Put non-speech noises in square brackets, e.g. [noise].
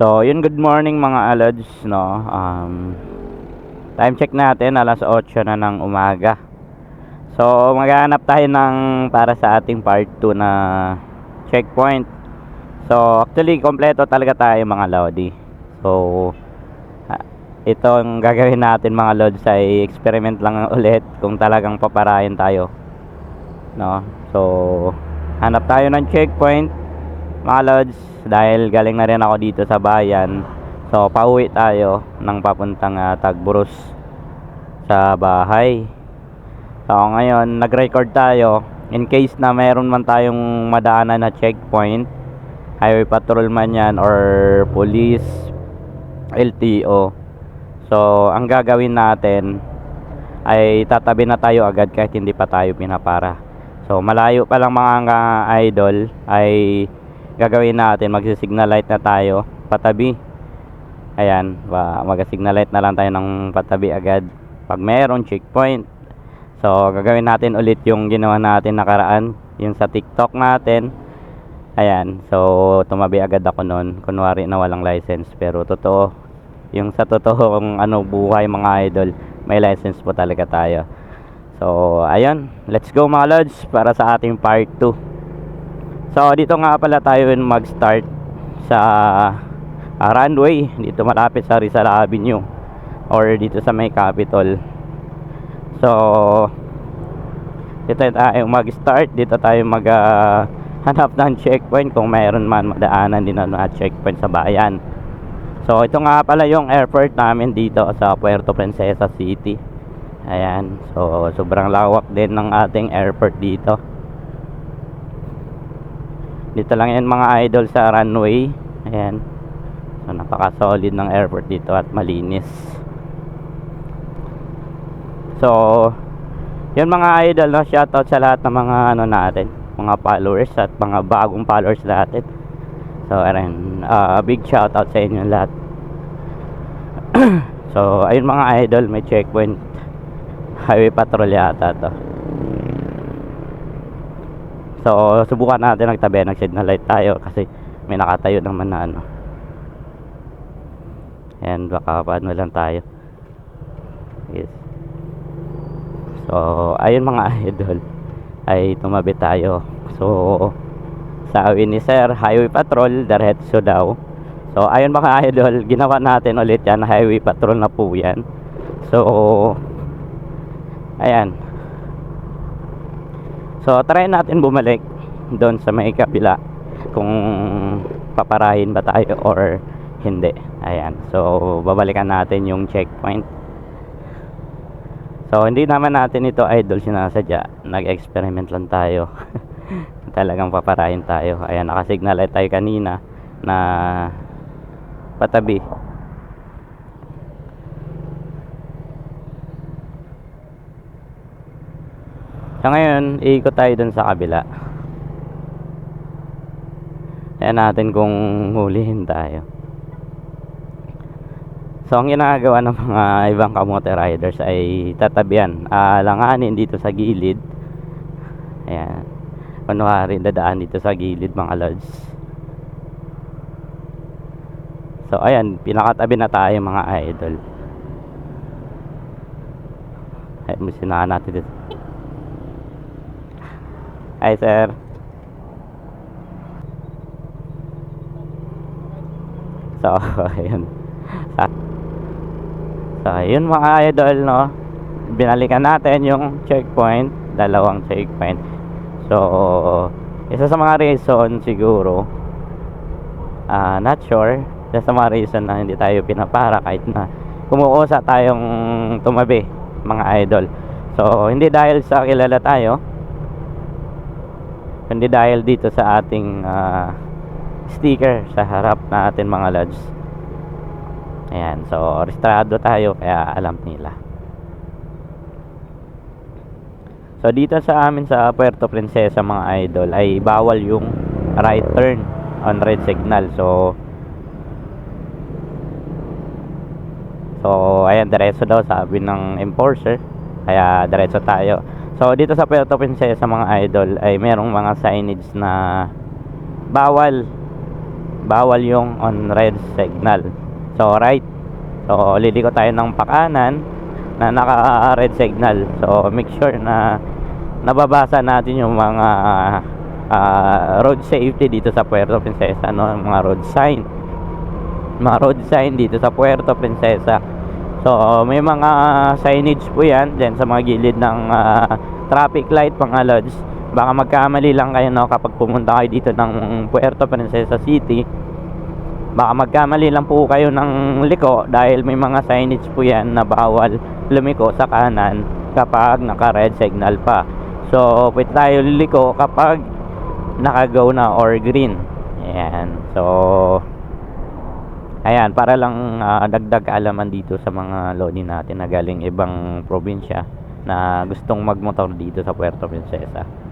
So, yun good morning mga alods, no. Um, time check natin alas 8 na ng umaga. So, maghanap tayo ng para sa ating part 2 na checkpoint. So, actually kompleto talaga tayo mga lodi. So, ah, ito ang gagawin natin mga lods ay experiment lang [laughs] ulit kung talagang paparayan tayo. No? So, hanap tayo ng checkpoint mga lods dahil galing na rin ako dito sa bayan so pauwi tayo ng papuntang uh, Tagburus sa bahay. So ngayon nag record tayo. In case na mayroon man tayong madaanan na checkpoint highway patrol man yan or police LTO so ang gagawin natin ay tatabi na tayo agad kahit hindi pa tayo pinapara. So malayo pa lang mga idol ay gagawin natin magsi-signal light na tayo patabi. Ayan mag-signal light na lang tayo ng patabi agad. Pag mayroong checkpoint. So gagawin natin ulit yung ginawa natin nakaraan yung sa tiktok natin. Ayan so tumabi agad ako nun. Kunwari na walang license pero totoo. Yung sa totoong ano buhay mga idol may license po talaga tayo. So ayun let's go mga lods para sa ating part 2 So dito nga pala tayo mag-start sa uh, runway dito malapit sa Rizal Avenue or dito sa may Capitol. So dito tayo mag-start, dito tayo mag uh, hanap ng checkpoint kung mayroon man madaanan din na checkpoint sa bayan. So ito nga pala yung airport namin dito sa Puerto Princesa City. Ayan, so sobrang lawak din ng ating airport dito dito lang yan mga idol sa runway. Ayan. So napaka solid ng airport dito at malinis. So yun mga idol no? Shoutout sa lahat ng mga ano natin. Mga followers at mga bagong followers natin. So ayan. Uh, big shoutout sa inyo lahat. [clears throat] So ayun mga idol may checkpoint. Highway patrol yata to So, subukan natin nagtabi, nag-signal light tayo kasi may nakatayo naman na ano. Ayan, baka paano lang tayo. Yes. So, ayun mga [laughs] idol, ay tumabi tayo. So, sa awin ni Sir, Highway Patrol, diretso daw. So, ayun mga [laughs] idol, ginawa natin ulit yan, Highway Patrol na po yan. So, ayan, So, try natin bumalik doon sa may kabila kung paparahin ba tayo or hindi. Ayan. So, babalikan natin yung checkpoint. So, hindi naman natin ito idol sinasadya. Nag-experiment lang tayo. [laughs] Talagang paparahin tayo. Ayan, nakasignal tayo kanina na patabi So ngayon, iikot tayo dun sa kabila. Ayan natin kung hulihin tayo. So ang ginagawa ng mga ibang kamote riders ay tatabihan, alanganin dito sa gilid. Ayan. Kunwari dadaan dito sa gilid mga lods. So ayan, pinakatabi na tayo mga idol. Ay, musinahan natin dito. Hi, sir. So, [laughs] ayun. So, ayun mga idol, no? Binalikan natin yung checkpoint. Dalawang checkpoint. So, isa sa mga reason siguro, uh, not sure, isa sa mga reason na hindi tayo pinapara kahit na kumukusa tayong tumabi, mga idol. So, hindi dahil sa kilala tayo, kundi dahil dito sa ating uh, sticker sa harap natin mga lods. Ayan so restrado tayo kaya alam nila. So dito sa amin sa Puerto Princesa mga idol ay bawal yung right turn on red signal. So so ayan diretso daw sabi ng enforcer. Kaya diretso tayo So dito sa Puerto Princesa mga idol ay merong mga signage na bawal bawal yung on red signal. So right. So liliko tayo ng pakanan na naka red signal. So make sure na nababasa natin yung mga ah, road safety dito sa Puerto Princesa, no? Mga road sign. Mga road sign dito sa Puerto Princesa. So, may mga signage po yan dyan sa mga gilid ng ah, traffic light, mga lods. Baka magkamali lang kayo no, kapag pumunta kayo dito ng Puerto Princesa City. Baka magkamali lang po kayo ng liko dahil may mga signage po yan na bawal lumiko sa kanan kapag naka-red signal pa. So, pwede tayo liliko kapag naka-go na or green. Ayan. So, ayan, para lang ah, dagdag kaalaman dito sa mga lodi natin na galing ibang probinsya na gustong magmotor dito sa Puerto Princesa.